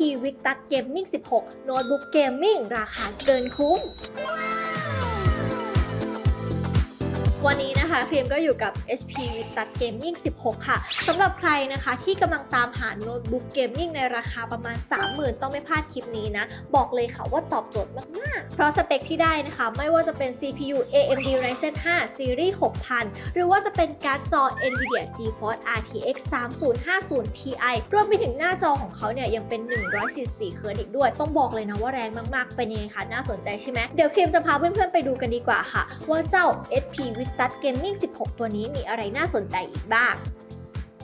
HP Victus Gaming 16 โน้ตบุ๊กเกมมิ่งราคาเกินคุ้ม วันนี้นะคะพิมก็อยู่กับ HP Victus Gaming 16 ค่ะสำหรับใครนะคะที่กำลังตามหาโน้ตบุ๊กเกมมิ่งในราคาประมาณ 30,000 ต้องไม่พลาดคลิปนี้นะ บอกเลยค่ะว่าตอบโจทย์มาก ๆ เพราะสเปคที่ได้นะคะ ไม่ว่าจะเป็น CPU AMD Ryzen 5 Series 6000 หรือว่าจะเป็นการ์ดจอ NVIDIA GeForce RTX 3050 Ti รวมไปถึงหน้าจอของเขาเนี่ยยังเป็น 144เคิร์ตอีกด้วย ต้องบอกเลยนะว่าแรงมาก ๆ เป็นยังไงคะน่าสนใจใช่ไหมเดี๋ยวครีมจะพาเพื่อน ๆ ไปดูกันดีกว่าค่ะ ว่าเจ้า HP Victus Gaming 16 ตัวนี้มีอะไรน่าสนใจอีกบ้าง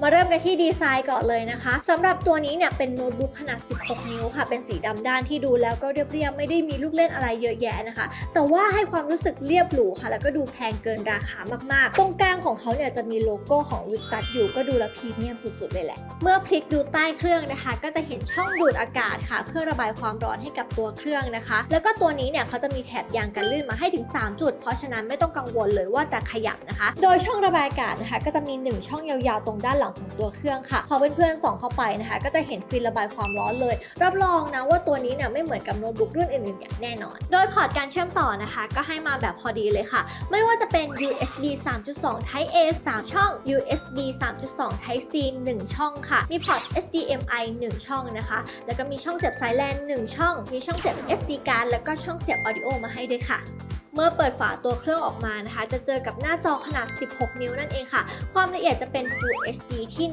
มาเริ่มกันที่ดีไซน์ก่อนเลยนะคะสำหรับตัวนี้เนี่ยเป็นโน้ตบุ๊กขนาด 16 นิ้วค่ะ เป็นสีดำด้านที่ดูแล้วก็เรียบๆไม่ได้มีลูกเล่นอะไรเยอะแยะนะคะ แต่ว่าให้ความรู้สึกเรียบหรูค่ะ แล้วก็ดูแพงเกินราคามากๆ ตรงกลางของเขาเนี่ยจะมีโลโก้ของวิสัทอยู่ก็ดูแล้วพรีเมียมสุดๆเลยแหละ เมื่อพลิกดูใต้เครื่องนะคะ ก็จะเห็นช่องดูดอากาศค่ะ เพื่อระบายความร้อนให้กับตัวเครื่องนะคะ แล้วก็ตัวนี้เนี่ยเขาจะมีแถบยางกันลื่นมาให้ถึง 3 จุด เพราะฉะนั้นไม่ต้องกังวลเลยว่าจะขยับนะคะ โดยช่องระบายอากาศนะคะ ก็จะมี 1 ช่องยาวๆตรงด้านหลังของตัวเครื่องค่ะ พอเพื่อนๆส่องเข้าไปนะคะ ก็จะเห็นฟินระบายความร้อนเลย รับรองนะว่าตัวนี้เนี่ยไม่เหมือนกับโน้ตบุ๊กรุ่นอื่นๆอย่างแน่นอน โดยพอร์ตการเชื่อมต่อนะคะ ก็ให้มาแบบพอดีเลยค่ะ ไม่ว่าจะเป็น USB 3.2 Type A 3 ช่อง USB 3.2 Type C 1 ช่องค่ะ มีพอร์ต HDMI 1 ช่องนะคะ แล้วก็มีช่องเสียบสายแลน1ช่อง มีช่องเสียบ SD card แล้วก็ช่องเสียบ audio มาให้ด้วยค่ะ เมื่อเปิดฝาตัวเครื่องออกมานะคะ จะเจอกับหน้าจอขนาด 16 นิ้วนั่นเองค่ะ ความละเอียดจะเป็น Full HD ที่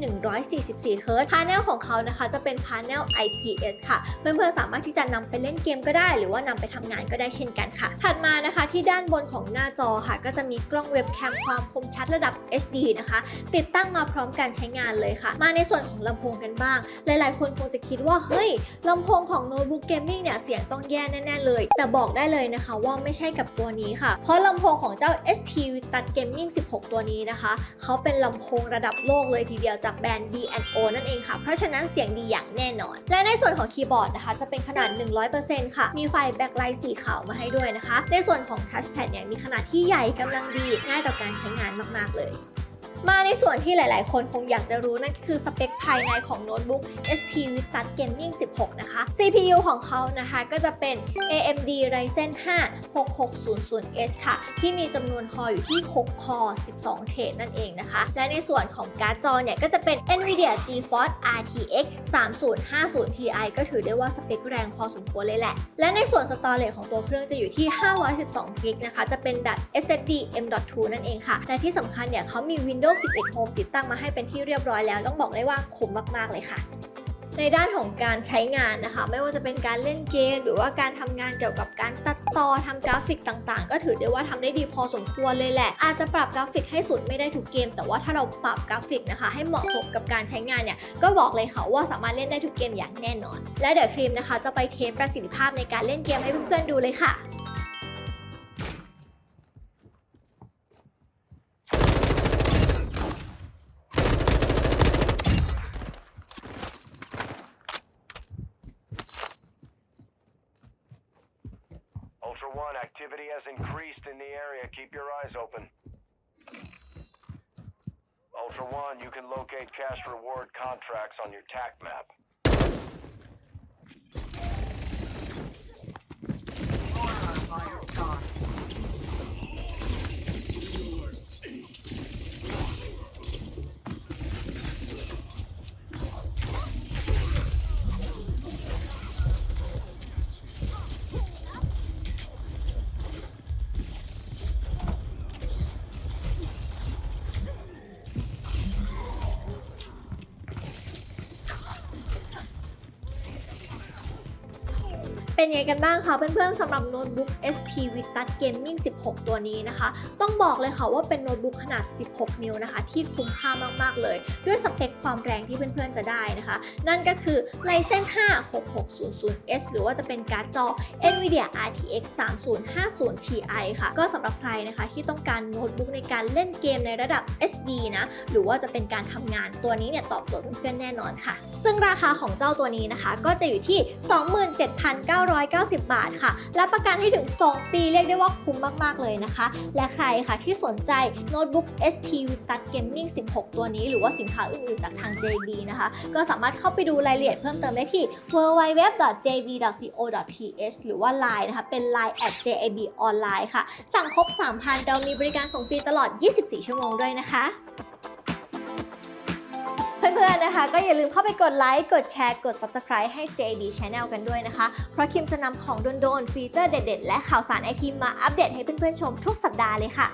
144เฮิรต์พาเนลของเขานะคะจะเป็นพาเนล IPS ค่ะ เพื่อนๆสามารถที่จะนำไปเล่นเกมก็ได้ หรือว่านำไปทำงานก็ได้เช่นกันค่ะ ถัดมานะคะที่ด้านบนของหน้าจอค่ะ ก็จะมีกล้องเว็บแคมความคมชัดระดับ HD นะคะ ติดตั้งมาพร้อมการใช้งานเลยค่ะ มาในส่วนของลำโพงกันบ้าง หลายๆ คนคงจะคิดว่า เฮ้ยลำโพงของโน้ตบุ๊กเกมมิ่งเนี่ยเสียงต้องแย่แน่ๆเลย แต่บอกได้เลยนะคะว่าไม่ใช่กับตัวนี้ค่ะ เพราะลำโพงของเจ้า SP Victus Gaming 16 ตัวนี้นะคะ เขาเป็นลำโพงระดับโลกเลยทีเดียวจากแบรนด์ B&O นั่นเองค่ะ เพราะฉะนั้นเสียงดีอย่างแน่นอน และในส่วนของคีย์บอร์ดนะคะ จะเป็นขนาด 100%ค่ะ มีไฟแบ็คไลท์สีขาวมาให้ด้วยนะคะ ในส่วนของทัชแพดเนี่ยมีขนาดที่ใหญ่กำลังดีง่ายต่อการใช้งานมาก ๆ เลย มาในส่วนที่หลายๆ คนคงอยากจะรู้นั่นคือสเปคภายในของโน้ตบุ๊ก HP Victus Gaming 16 นะคะ CPU ของเขานะคะก็จะเป็น AMD Ryzen 5 6600H ค่ะ ที่มีจำนวนคออยู่ที่ 6 คอ 12 เทรดนั่นเองนะคะ และในส่วนของการ์ดจอเนี่ย ก็จะเป็น NVIDIA GeForce RTX 3050 Ti ก็ถือได้ว่าสเปคแรงพอสมควรเลยแหละ และในส่วนสตอเรจของตัวเครื่องจะอยู่ที่ 512 g b นะคะ จะเป็นแบบ SSD M.2 นั่นเองค่ะ และที่สำคัญเนี่ยเขามี Windows 11 Home ติดตั้งมาให้เป็นที่เรียบร้อยแล้ว ต้องบอกได้ว่าคุ้มมาก ๆ เลยค่ะ ในด้านของการใช้งานนะคะ ไม่ว่าจะเป็นการเล่นเกม หรือว่าการทำงานเกี่ยวกับการตัดต่อทำกราฟิกต่างๆ ก็ถือได้ว่าทำได้ดีพอสมควรเลยแหละ อาจจะปรับกราฟิกให้สุดไม่ได้ทุกเกม แต่ว่าถ้าเราปรับกราฟิกนะคะ ให้เหมาะสมกับการใช้งานเนี่ยก็บอกเลยค่ะว่าสามารถเล่นได้ทุกเกมอย่างแน่นอน และเดี๋ยวครีมนะคะ จะไปเทสประสิทธิภาพในการเล่นเกมให้เพื่อนๆดูเลยค่ะ Ultra One, activity has increased in the area. Keep your eyes open. Ultra One, you can locate cash reward contracts on your TAC map. เป็นไงกันบ้างคะเพื่อนๆสำหรับโน้ตบุ๊ก SP Victus Gaming 16 ตัวนี้นะคะ ต้องบอกเลยค่ะว่าเป็นโน้ตบุ๊กขนาด 16 นิ้วนะคะ ที่คุ้มค่ามากๆเลย ด้วยสเปคความแรงที่เพื่อนๆจะได้นะคะ นั่นก็คือ Ryzen 5 6600H หรือว่าจะเป็นการ์ดจอ NVIDIA RTX 3050 Ti ค่ะ ก็สำหรับใครนะคะที่ต้องการโน้ตบุ๊กในการเล่นเกมในระดับ HD นะหรือว่าจะเป็นการทำงานตัวนี้เนี่ยตอบโจทย์เพื่อนๆแน่นอนค่ะ ซึ่งราคาของเจ้าตัวนี้นะคะ ก็จะอยู่ที่ 27,900 990 บาทค่ะ และประกันให้ถึง 2 ปีเรียกได้ว่าคุ้มมาก ๆ เลยนะคะ และใครค่ะที่สนใจโน้ตบุ๊ก HP Vitas Gaming 16 ตัวนี้ หรือว่าสินค้าอื่น ๆ จากทาง JB นะคะ ก็สามารถเข้าไปดูรายละเอียดเพิ่มเติมได้ที่ www.jb.co.th หรือว่า Line นะคะ เป็น Line at JAB Online ค่ะ สั่งครบ 3,000 เรามีบริการส่งฟรีตลอด 24 ชั่วโมงด้วยนะคะ พื่อนๆนะคะ ก็อย่าลืมเข้าไปกดไลค์ กดแชร์ กด Subscribe ให้ JD Channel กันด้วยนะคะ เพราะคิมจะนำของโดนๆ ฟีเจอร์เด็ดๆ และข่าวสารไอทีมาอัปเดตให้เพื่อนๆชมทุกสัปดาห์เลยค่ะ